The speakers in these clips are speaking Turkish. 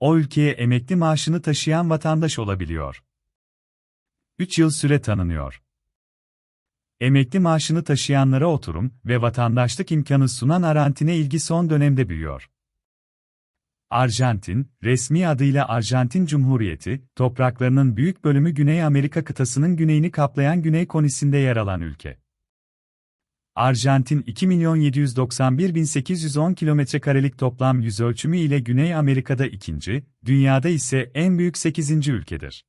o ülkeye emekli maaşını taşıyan vatandaş olabiliyor. 3 yıl süre tanınıyor. Emekli maaşını taşıyanlara oturum ve vatandaşlık imkanı sunan Arjantin'e ilgi son dönemde büyüyor. Arjantin, resmi adıyla Arjantin Cumhuriyeti, topraklarının büyük bölümü Güney Amerika kıtasının güneyini kaplayan Güney Konisi'nde yer alan ülke. Arjantin 2.791.810 kilometrekarelik toplam yüz ölçümü ile Güney Amerika'da ikinci, dünyada ise en büyük 8. ülkedir.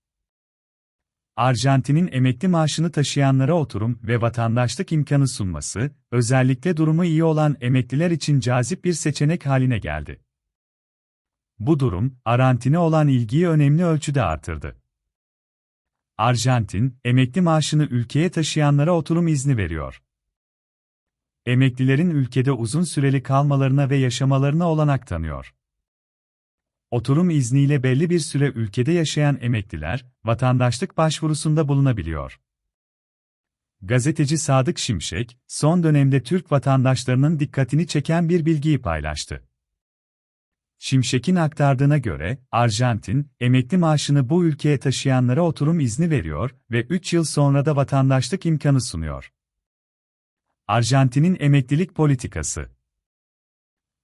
Arjantin'in emekli maaşını taşıyanlara oturum ve vatandaşlık imkanı sunması, özellikle durumu iyi olan emekliler için cazip bir seçenek haline geldi. Bu durum, Arjantin'e olan ilgiyi önemli ölçüde artırdı. Arjantin, emekli maaşını ülkeye taşıyanlara oturum izni veriyor. Emeklilerin ülkede uzun süreli kalmalarına ve yaşamalarına olanak tanıyor. Oturum izniyle belli bir süre ülkede yaşayan emekliler, vatandaşlık başvurusunda bulunabiliyor. Gazeteci Sadık Şimşek, son dönemde Türk vatandaşlarının dikkatini çeken bir bilgiyi paylaştı. Şimşek'in aktardığına göre, Arjantin, emekli maaşını bu ülkeye taşıyanlara oturum izni veriyor ve 3 yıl sonra da vatandaşlık imkanı sunuyor. Arjantin'in emeklilik politikası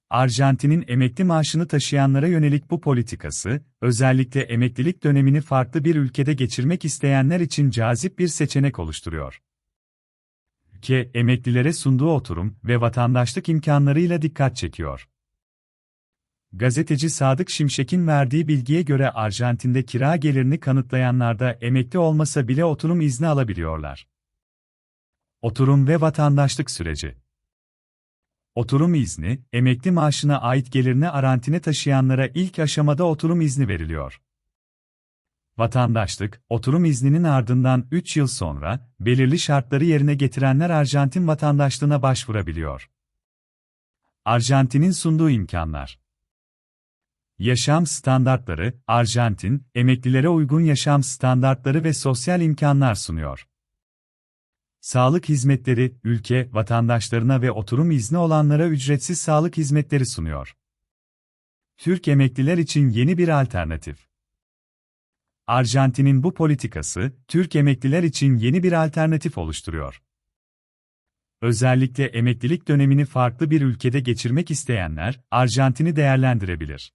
Arjantin'in emekli maaşını taşıyanlara yönelik bu politikası, özellikle emeklilik dönemini farklı bir ülkede geçirmek isteyenler için cazip bir seçenek oluşturuyor. Ülke, emeklilere sunduğu oturum ve vatandaşlık imkanlarıyla dikkat çekiyor. Gazeteci Sadık Şimşek'in verdiği bilgiye göre Arjantin'de kira gelirini kanıtlayanlar da emekli olmasa bile oturum izni alabiliyorlar. Oturum ve vatandaşlık süreci Oturum izni, emekli maaşına ait gelirini Arjantin'e taşıyanlara ilk aşamada oturum izni veriliyor. Vatandaşlık, oturum izninin ardından 3 yıl sonra, belirli şartları yerine getirenler Arjantin vatandaşlığına başvurabiliyor. Arjantin'in sunduğu imkanlar Yaşam standartları, Arjantin, emeklilere uygun yaşam standartları ve sosyal imkanlar sunuyor. Sağlık hizmetleri, ülke, vatandaşlarına ve oturum izni olanlara ücretsiz sağlık hizmetleri sunuyor. Türk emekliler için yeni bir alternatif. Arjantin'in bu politikası, Türk emekliler için yeni bir alternatif oluşturuyor. Özellikle emeklilik dönemini farklı bir ülkede geçirmek isteyenler, Arjantin'i değerlendirebilir.